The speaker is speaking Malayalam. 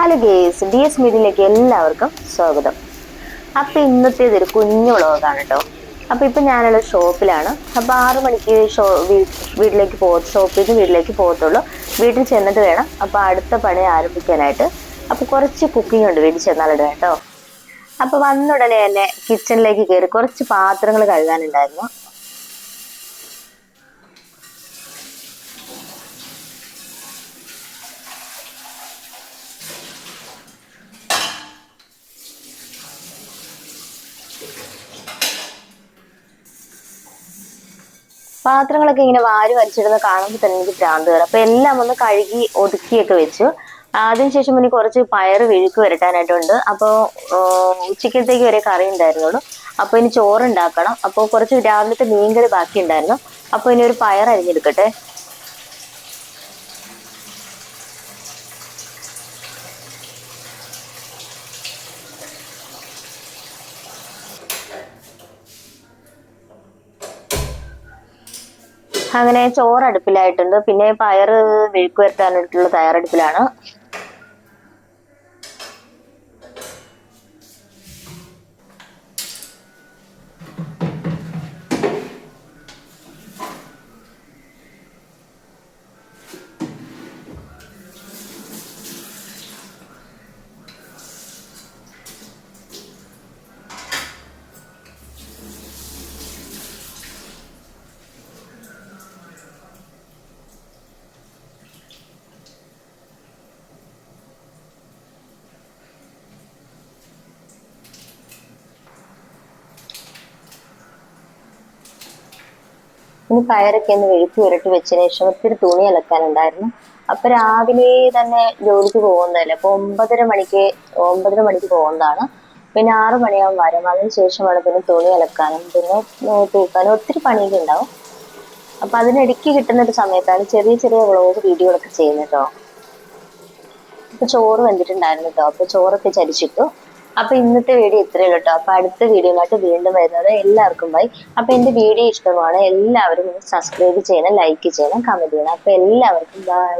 ഹലോ ഗേസ് ഡി എസ് മീഡിയയിലേക്ക് എല്ലാവർക്കും സ്വാഗതം. അപ്പൊ ഇന്നത്തേത് ഒരു കുഞ്ഞു വ്ളോഗാണ് കേട്ടോ അപ്പൊ ഇപ്പൊ ഞാനുള്ള ഷോപ്പിലാണ്. അപ്പൊ ആറ് മണിക്ക് ഷോ വീട്ടിലേക്ക് പോ ഷോപ്പിൽ നിന്ന് വീട്ടിലേക്ക് പോകത്തുള്ളൂ. വീട്ടിൽ ചെന്നിട്ട് വേണം. അപ്പൊ അടുത്ത പണി ആരംഭിക്കാനായിട്ട്. അപ്പൊ കുറച്ച് കുക്കിംഗ് ഉണ്ട് വീട്ടിൽ ചെന്നാലിടുക കേട്ടോ അപ്പൊ വന്നുടനെ തന്നെ കിച്ചണിലേക്ക് കയറി കുറച്ച് പാത്രങ്ങൾ കഴുകാനുണ്ടായിരുന്നു. പാത്രങ്ങളൊക്കെ ഇങ്ങനെ വാരി വലിച്ചിടുന്ന കാണുമ്പോൾ തന്നെ എനിക്ക് ഭ്രാന്ത് കയറും അപ്പൊ എല്ലാം ഒന്ന് കഴുകി ഒതുക്കിയൊക്കെ വെച്ചു. അതിനുശേഷം ഇനി കുറച്ച് പയറ് വിഴുക്ക് വരട്ടാനായിട്ടുണ്ട്. അപ്പോൾ ഉച്ചക്കത്തേക്ക് വരെ കറി ഉണ്ടായിരുന്നുള്ളൂ. അപ്പോൾ ഇനി ചോറുണ്ടാക്കണം. അപ്പോൾ കുറച്ച് രാവിലത്തെ മീൻകറി ബാക്കി ഉണ്ടായിരുന്നു അപ്പോൾ ഇനി ഒരു പയർ അരിഞ്ഞെടുക്കട്ടെ അങ്ങനെ ചോറ് അടുപ്പിലായിട്ടുണ്ട് പിന്നെ പയറ് മെഴുക്ക് വരട്ടാനായിട്ടുള്ള തയ്യാറെടുപ്പിലാണ്. ഇനി പയറൊക്കെ ഒന്ന് വെഴുക്ക് ഉരട്ടി വെച്ചതിന് ശേഷം ഒത്തിരി തുണി അലക്കാനുണ്ടായിരുന്നു. അപ്പൊ രാവിലെ തന്നെ ജോലിക്ക് പോകുന്നതല്ലേ. അപ്പൊ ഒമ്പതര മണിക്ക് ഒമ്പതര മണിക്ക് പോകുന്നതാണ്. പിന്നെ ആറു മണിയാവും വരും അതിന് ശേഷമാണ് പിന്നെ തുണി അലക്കാനും പിന്നെ തൂക്കാനും ഒത്തിരി പണിയൊക്കെ ഉണ്ടാവും. അപ്പൊ അതിനിടയ്ക്ക് കിട്ടുന്ന ഒരു സമയത്താണ് ചെറിയ ചെറിയ വ്ളോഗ് വീഡിയോകളൊക്കെ ചെയ്യുന്നത് കേട്ടോ. അപ്പൊ ചോറ് വെന്തിട്ടുണ്ടായിരുന്നു കേട്ടോ. അപ്പൊ ചോറൊക്കെ ചരിച്ചിട്ടു. അപ്പൊ ഇന്നത്തെ വീഡിയോ ഇത്രയേ കേട്ടോ. അപ്പൊ അടുത്ത വീഡിയോയിലായിട്ട് വീണ്ടും വരുന്നത് എല്ലാവർക്കും ബൈ അപ്പൊ എന്റെ വീഡിയോ ഇഷ്ടമാണ് എല്ലാവരും സബ്സ്ക്രൈബ് ചെയ്യണം ലൈക്ക് ചെയ്യണം കമന്റ് ചെയ്യണം. അപ്പൊ എല്ലാവർക്കും ബൈ